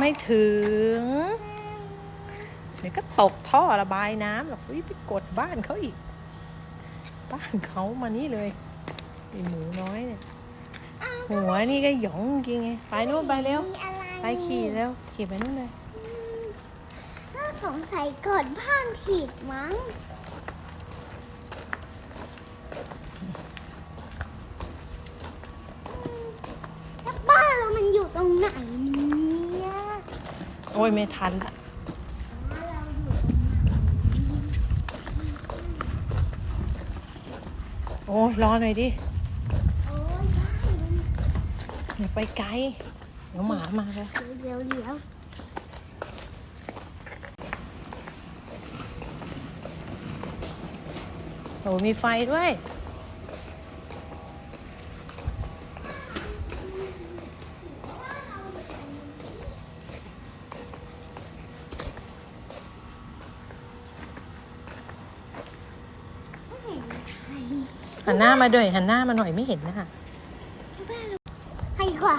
ไม่ถึงเดี๋ยวก็ตกท่อระบายน้ำหรอกอุ๊ยไปกดบ้านเขาอีก บ้านเขามานี่เลยไอหมูน้อยเนี่ย หัวนี่ก็หยองจริงไง ไปนู่นไปเร็ว ไปขี่เร็วขี่ไปนู่นเลยก็สงสัยกดบ้านผิดมั้งแล้วบ้านเรามันอยู่ตรงไหนเนี่ย โอ้ยไม่ทันละบ้านเราอยู่โอ้ยรอหน่อยดิโอ้ยบ้านมันอย่าไปไกล เดี๋ยวหมามาเลยเดี๋ยวเดี๋ยวโอ้มีไฟด้วย หันหน้ามาด้วยหันหน้ามาหน่อยไม่เห็นนะคะ ให้กว่า